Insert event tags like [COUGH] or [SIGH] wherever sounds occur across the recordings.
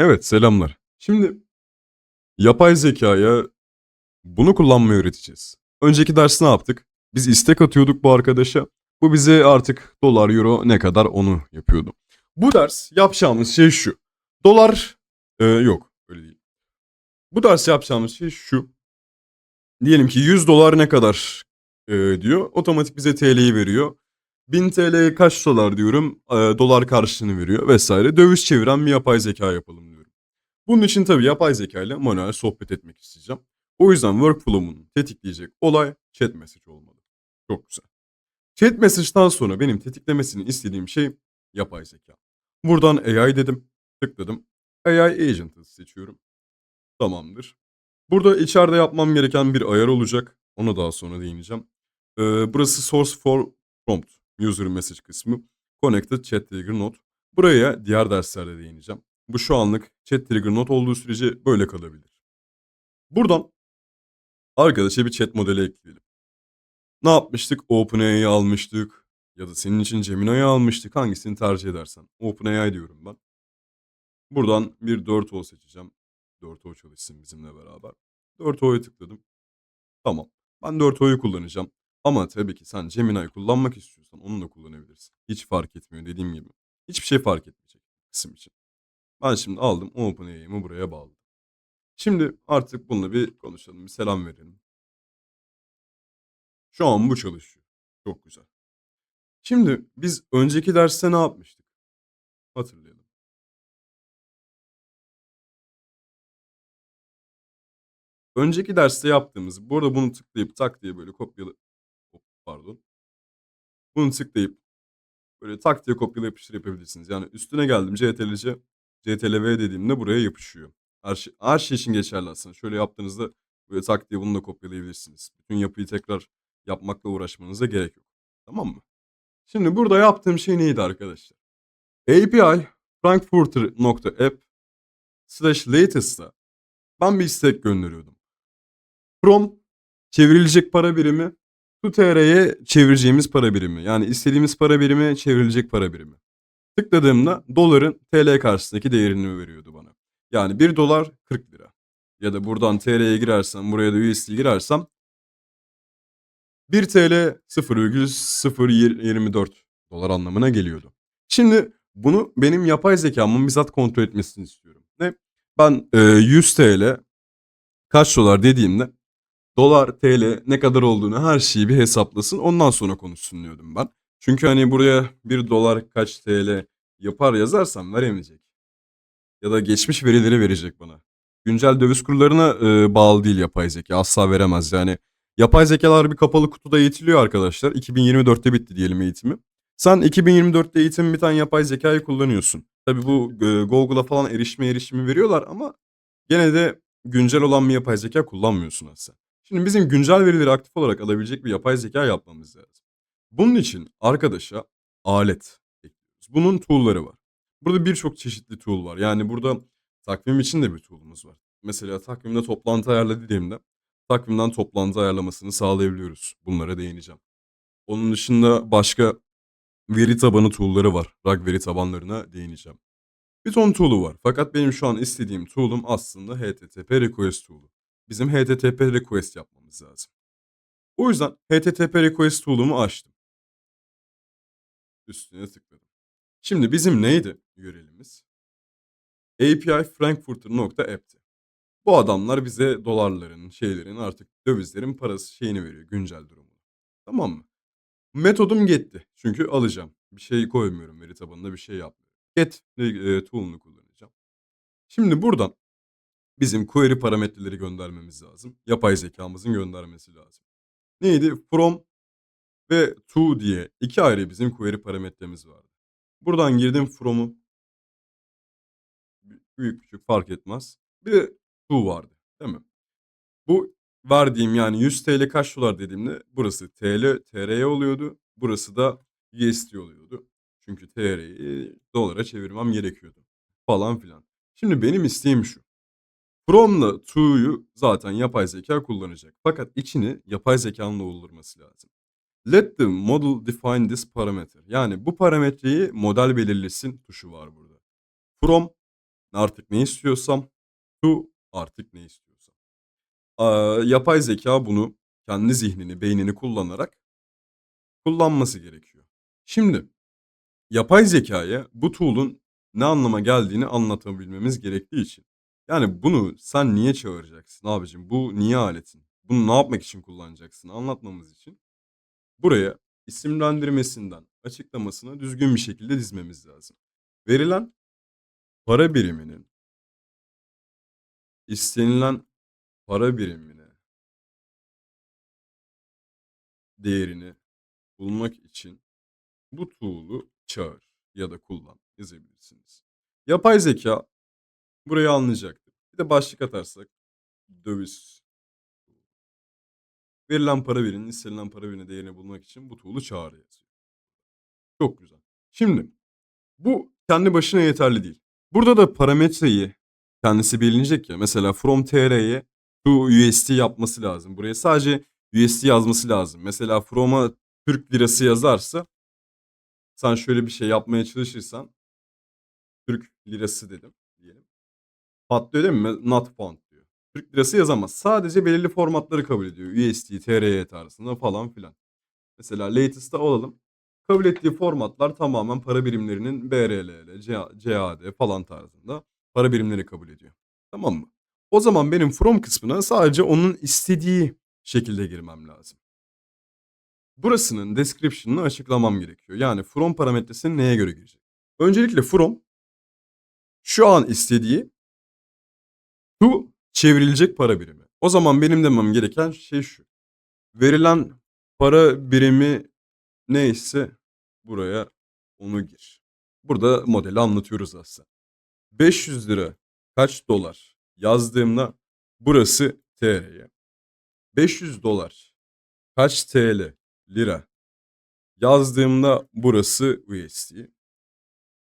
Evet, selamlar. Şimdi yapay zekâya bunu kullanmayı öğreteceğiz. Önceki ders ne yaptık? Biz istek atıyorduk bu arkadaşa. Bu bize artık dolar, euro ne kadar onu yapıyordu. Bu ders yapacağımız şey şu. Dolar, eee, yok öyle değil. Bu ders yapacağımız şey şu. Diyelim ki 100 dolar ne kadar eee, diyor. Otomatik bize TL'yi veriyor. 1000 TL'ye kaç dolar diyorum. eee, dolar karşılığını veriyor vesaire. Döviz çeviren bir yapay zeka yapalım. Bunun için tabii yapay zeka ile manuel sohbet etmek isteyeceğim. O yüzden workflow'umu tetikleyecek olay chat message olmalı. Çok güzel. Chat message'dan sonra benim tetiklemesini istediğim şey yapay zeka. Buradan AI dedim. Tıkladım. AI agent'ı seçiyorum. Tamamdır. Burada içeride yapmam gereken bir ayar olacak. Ona daha sonra değineceğim. Eee, burası source for prompt. User message kısmı. Connected chat trigger node. Buraya diğer derslerde değineceğim. Bu şu anlık chat trigger node olduğu sürece böyle kalabilir. Buradan arkadaşa bir chat modeli ekleyelim. Ne yapmıştık? OpenAI'yi almıştık. Ya da senin için Gemini'yi almıştık. Hangisini tercih edersen. OpenAI diyorum ben. Buradan bir 4O seçeceğim. 4O çalışsın bizimle beraber. 4O'ya tıkladım. Tamam. Ben 4O'yu kullanacağım. Ama tabii ki sen Gemini'yi kullanmak istiyorsan onu da kullanabilirsin. Hiç fark etmiyor dediğim gibi. Hiçbir şey fark etmeyecek kısım için. Ben şimdi aldım OpenAI'mi buraya bağladım. Şimdi artık bununla bir konuşalım. Bir selam verelim. Şu an bu çalışıyor. Çok güzel. Şimdi biz önceki derste ne yapmıştık? Hatırlayalım. Önceki derste yaptığımız, bu arada bunu tıklayıp tak diye böyle kopyala hop, pardon. Bunu tıklayıp böyle tak diye kopyala yapıştır yapabilirsiniz. Yani üstüne geldim CTRL-C, CTRL-V dediğimde buraya yapışıyor. Her şey, her şey için geçerli aslında. Şöyle yaptığınızda böyle tak diye bunu da kopyalayabilirsiniz. Bütün yapıyı tekrar yapmakla uğraşmanıza gerek yok. Tamam mı? Şimdi burada yaptığım şey neydi arkadaşlar? API frankfurter.app slash latest'a ben bir istek gönderiyordum. From çevrilecek para birimi to TR'ye çevireceğimiz para birimi. Yani istediğimiz para birimi çevrilecek para birimi. Tıkladığımda doların TL karşısındaki değerini veriyordu bana. Yani 1 dolar 40 lira. Ya da buradan TL'ye girersem buraya da USD girersem 1 TL 0,024 dolar anlamına geliyordu. Şimdi bunu benim yapay zekamın bizzat kontrol etmesini istiyorum. Ne? Ben e, 100 TL kaç dolar dediğimde dolar TL ne kadar olduğunu her şeyi bir hesaplasın ondan sonra konuşsun diyordum ben. Çünkü hani buraya 1 dolar kaç TL yapar yazarsam veremeyecek. Ya da geçmiş verileri verecek bana. Güncel döviz kurlarına e, bağlı değil yapay zeka asla veremez yani. Yapay zekalar bir kapalı kutuda eğitiliyor arkadaşlar. 2024'te bitti diyelim eğitimi. Sen 2024'te eğitim biten yapay zekayı kullanıyorsun. Tabii bu e, Google'a falan erişme erişimi veriyorlar ama gene de güncel olan bir yapay zeka kullanmıyorsun aslında. Şimdi bizim güncel verileri aktif olarak alabilecek bir yapay zeka yapmamız lazım. Bunun için arkadaşa alet. Bunun tool'ları var. Burada birçok çeşitli tool var. Yani burada takvim için de bir tool'umuz var. Mesela takvimde toplantı ayarla dediğimde takvimden toplantı ayarlamasını sağlayabiliyoruz. Bunlara değineceğim. Onun dışında başka veri tabanı tool'ları var. RAG veri tabanlarına değineceğim. Bir ton tool'u var. Fakat benim şu an istediğim tool'um aslında HTTP request tool'u. Bizim HTTP request yapmamız lazım. O yüzden HTTP request tool'umu açtım. Üstüne tıkladım. Şimdi bizim neydi URL'imiz? API frankfurter.app'ti. Bu adamlar bize dolarların, şeylerin artık dövizlerin parası şeyini veriyor güncel durumunu. Tamam mı? Metodum get'ti. Çünkü alacağım. Bir şey koymuyorum veri tabanında bir şey yapmıyorum. Get e, tool'unu kullanacağım. Şimdi buradan bizim query parametreleri göndermemiz lazım. Yapay zekamızın göndermesi lazım. Neydi? From ve to diye iki ayrı bizim query parametremiz vardı. Buradan girdim from'u. Büyük küçük fark etmez. Bir de to vardı. Değil mi? Bu verdiğim yani 100 TL kaç dolar dediğimde burası TL, TR'ye oluyordu. Burası da USD oluyordu. Çünkü TR'yi dolara çevirmem gerekiyordu. Falan filan. Şimdi benim isteğim şu. From'la to'yu zaten yapay zeka kullanacak. Fakat içini yapay zekanın doldurması lazım. Let the model define this parameter. Yani bu parametreyi model belirlesin tuşu var burada. From artık ne istiyorsam, to artık ne istiyorsam. Yapay zeka bunu kendi zihnini, beynini kullanarak kullanması gerekiyor. Şimdi yapay zekâya bu tool'un ne anlama geldiğini anlatabilmemiz gerektiği için yani bunu sen niye çağıracaksın abicim, bu niye aletin, bunu ne yapmak için kullanacaksın anlatmamız için buraya isimlendirmesinden açıklamasına düzgün bir şekilde dizmemiz lazım. Verilen para biriminin istenilen para birimine değerini bulmak için bu tool'u çağır ya da kullan yazabilirsiniz. Yapay zekâ burayı anlayacaktır. Bir de başlık atarsak döviz verilen para biriminin istenilen para birimine değerini bulmak için bu tool'u çağır yazıyor. Çok güzel. Şimdi bu kendi başına yeterli değil. Burada da parametreyi kendisi belirleyecek ya mesela from tr'ye to USD yapması lazım. Buraya sadece USD yazması lazım. Mesela from'a Türk lirası yazarsa sen şöyle bir şey yapmaya çalışırsan Türk lirası dedim diyelim. Patlıyor değil mi? Not found. Türk lirası yazamaz. Sadece belirli formatları kabul ediyor. USD, TRY tarzında falan filan. Mesela latest'ta olalım. Kabul ettiği formatlar tamamen para birimlerinin BRL, CAD falan tarzında para birimleri kabul ediyor. Tamam mı? O zaman benim from kısmına sadece onun istediği şekilde girmem lazım. Burasının description'ını açıklamam gerekiyor. Yani from parametresini neye göre girecek? Öncelikle from şu an istediği to çevrilecek para birimi. O zaman benim demem gereken şey şu. Verilen para birimi neyse buraya onu gir. Burada modeli anlatıyoruz aslında. 500 lira kaç dolar yazdığımda burası TL'ye. 500 dolar kaç TL lira yazdığımda burası USD.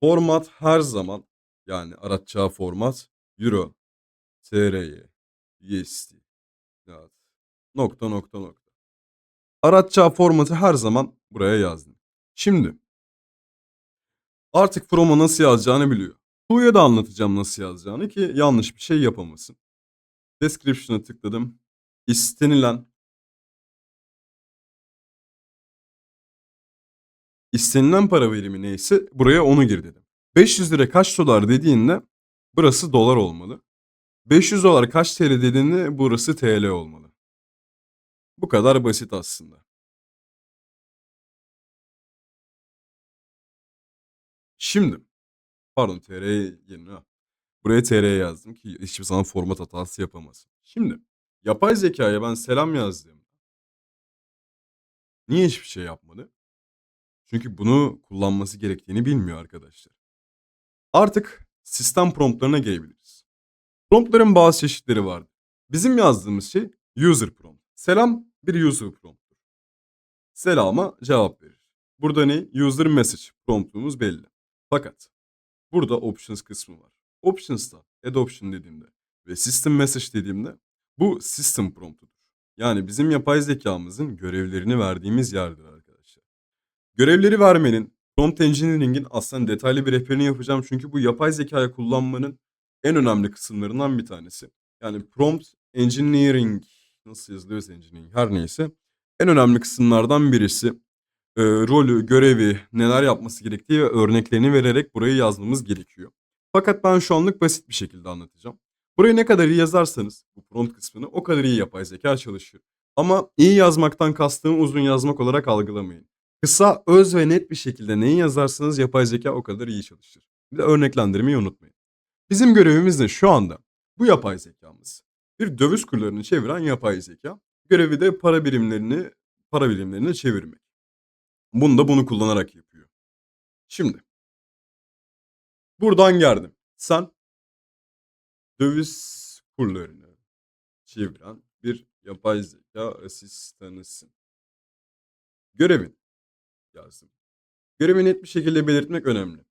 Format her zaman yani aratacağı format Euro, TRY, USD. Evet. Nokta nokta nokta. Aratacağı formatı her zaman buraya yazdım. Şimdi artık From'a nasıl yazacağını biliyor. Tuğ'ya da anlatacağım nasıl yazacağını ki yanlış bir şey yapamasın. Description'a tıkladım. İstenilen istenilen para birimi neyse buraya onu gir dedim. 500 lira kaç dolar dediğinde burası dolar olmalı. 500 dolar kaç TL dediğinde burası TL olmalı. Bu kadar basit aslında. Şimdi pardon TR yerine buraya TR yazdım ki hiçbir zaman format hatası yapamaz. Şimdi yapay zekaya ben selam yazdım. Niye hiçbir şey yapmadı? Çünkü bunu kullanması gerektiğini bilmiyor arkadaşlar. Artık sistem promptlarına gelebiliriz. Promptların bazı çeşitleri vardı. Bizim yazdığımız şey user prompt. Selam bir user prompttur. Selama cevap verir. Burada ne? User message promptumuz belli. Fakat burada options kısmı var. Options'ta add option dediğimde ve system message dediğimde bu system promptudur. Yani bizim yapay zekamızın görevlerini verdiğimiz yerdir arkadaşlar. Görevleri vermenin prompt engineering'in aslında detaylı bir rehberini yapacağım çünkü bu yapay zekayı kullanmanın en önemli kısımlarından bir tanesi. Yani prompt engineering nasıl yazılıyorsa engineering her neyse en önemli kısımlardan birisi e, rolü, görevi, neler yapması gerektiği ve örneklerini vererek burayı yazmamız gerekiyor. Fakat ben şu anlık basit bir şekilde anlatacağım. Burayı ne kadar iyi yazarsanız bu prompt kısmını o kadar iyi yapay zeka çalışır. Ama iyi yazmaktan kastım uzun yazmak olarak algılamayın. Kısa, öz ve net bir şekilde neyi yazarsanız yapay zeka o kadar iyi çalışır. Bir de örneklendirmeyi unutmayın. Bizim görevimiz de şu anda bu yapay zekamız. Bir döviz kurlarını çeviren yapay zeka. Görevi de para birimlerini para birimlerine çevirmek. Bunu da bunu kullanarak yapıyor. Şimdi buradan geldim. Sen döviz kurlarını çeviren bir yapay zeka asistanısın. Görevin yazdım. Görevi net bir şekilde belirtmek önemli.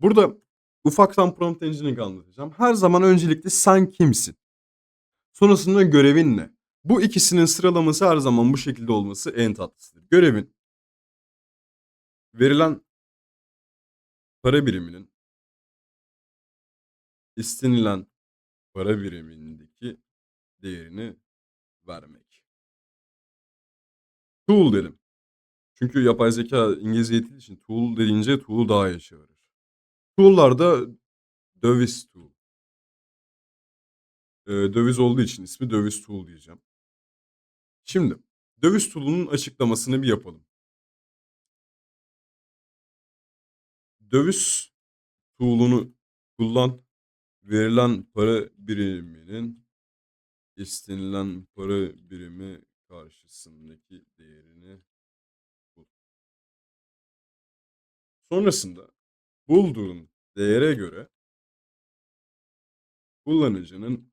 Burada ufaktan prompt engineering anlatacağım. Her zaman öncelikle sen kimsin? Sonrasında görevin ne? Bu ikisinin sıralaması her zaman bu şekilde olması en tatlısıdır. Görevin verilen para biriminin istenilen para birimindeki değerini vermek. Tool dedim. Çünkü yapay zeka İngilizce eğitildiği için tool deyince tool'u daha iyi. Tool'lar da döviz tool. Ee, döviz olduğu için ismi döviz tool diyeceğim. Şimdi döviz tool'unun açıklamasını bir yapalım. Döviz tool'unu kullan. Verilen para biriminin istenilen para birimi karşısındaki değerini bul. Sonrasında bulduğun değere göre kullanıcının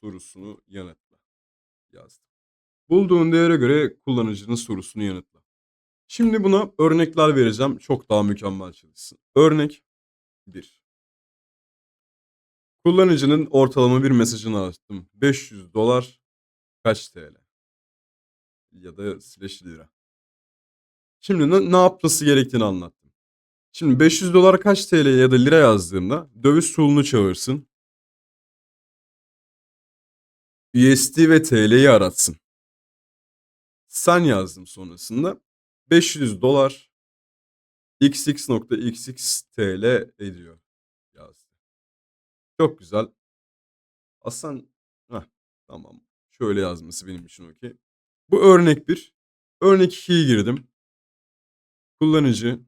sorusunu yanıtla yazdım. Bulduğun değere göre kullanıcının sorusunu yanıtla. Şimdi buna örnekler vereceğim. Çok daha mükemmel çalışsın. Örnek 1. Kullanıcının ortalama bir mesajını açtım. 500 dolar kaç TL? Ya da slash lira. Şimdi ne, ne yapması gerektiğini anlattım. Şimdi 500 dolar kaç TL ya da lira yazdığımda döviz tool'unu çağırsın. USD ve TL'yi aratsın. Sen yazdım sonrasında. 500 dolar xx.xx TL ediyor yazdı. Çok güzel. Aslan Heh, tamam. Şöyle yazması benim için okey. Bu örnek 1. Örnek 2'ye girdim. Kullanıcı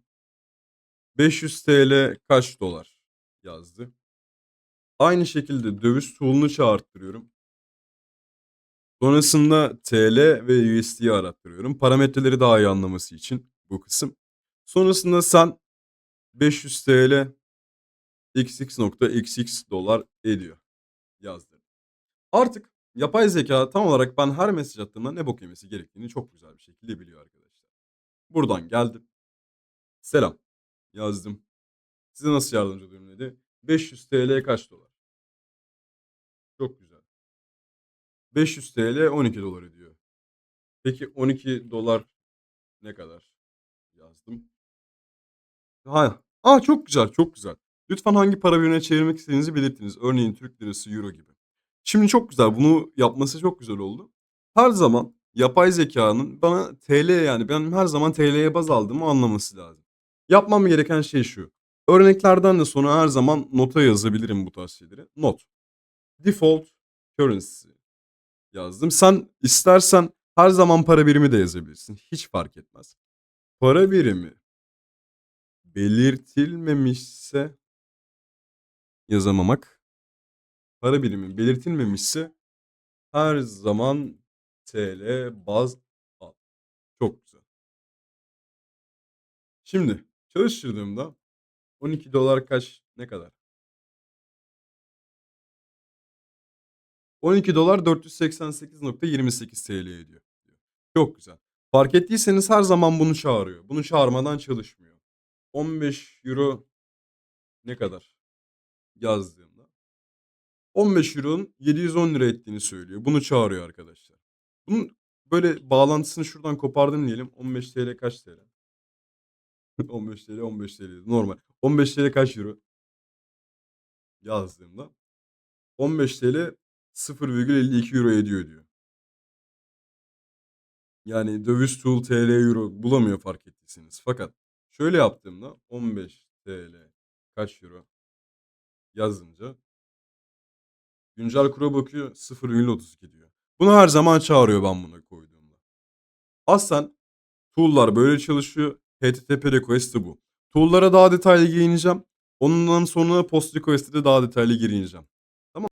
500 TL kaç dolar yazdı. Aynı şekilde döviz tool'unu çağırttırıyorum. Sonrasında TL ve USD'yi arattırıyorum. Parametreleri daha iyi anlaması için bu kısım. Sonrasında sen 500 TL xx.xx dolar ediyor yazdı. Artık yapay zeka tam olarak ben her mesaj attığımda ne bok yemesi gerektiğini çok güzel bir şekilde biliyor arkadaşlar. Buradan geldim. Selam yazdım. Size nasıl yardımcı olurum dedi. 500 TL kaç dolar? Çok güzel. 500 TL 12 dolar ediyor. Peki 12 dolar ne kadar? Yazdım. Ha, aa çok güzel, çok güzel. Lütfen hangi para birimine çevirmek istediğinizi belirtiniz. Örneğin Türk lirası, euro gibi. Şimdi çok güzel. Bunu yapması çok güzel oldu. Her zaman yapay zekanın bana TL yani benim her zaman TL'ye baz aldığımı anlaması lazım. Yapmam gereken şey şu. Örneklerden de sonra her zaman nota yazabilirim bu tarz şeyleri. Not. Default currency yazdım. Sen istersen her zaman para birimi de yazabilirsin. Hiç fark etmez. Para birimi belirtilmemişse yazamamak. Para birimi belirtilmemişse her zaman TL baz al. Çok güzel. Şimdi çalıştırdığımda 12 dolar kaç ne kadar? 12 dolar 488.28 TL ediyor. Çok güzel. Fark ettiyseniz her zaman bunu çağırıyor. Bunu çağırmadan çalışmıyor. 15 euro ne kadar yazdığımda 15 euronun 710 lira ettiğini söylüyor. Bunu çağırıyor arkadaşlar. Bunun böyle bağlantısını şuradan kopardım diyelim. 15 TL kaç TL? [LAUGHS] 15 TL 15 TL normal. 15 TL kaç euro? Yazdığımda 15 TL 0,52 euro ediyor diyor. Yani döviz tool TL euro bulamıyor fark ettiyseniz. Fakat şöyle yaptığımda 15 TL kaç euro yazınca güncel kura bakıyor 0,32 diyor. Bunu her zaman çağırıyor ben buna koyduğumda. Aslen tool'lar böyle çalışıyor. HTTP request'i bu. Tool'lara daha detaylı gireceğim. Ondan sonra post request'e de daha detaylı gireceğim.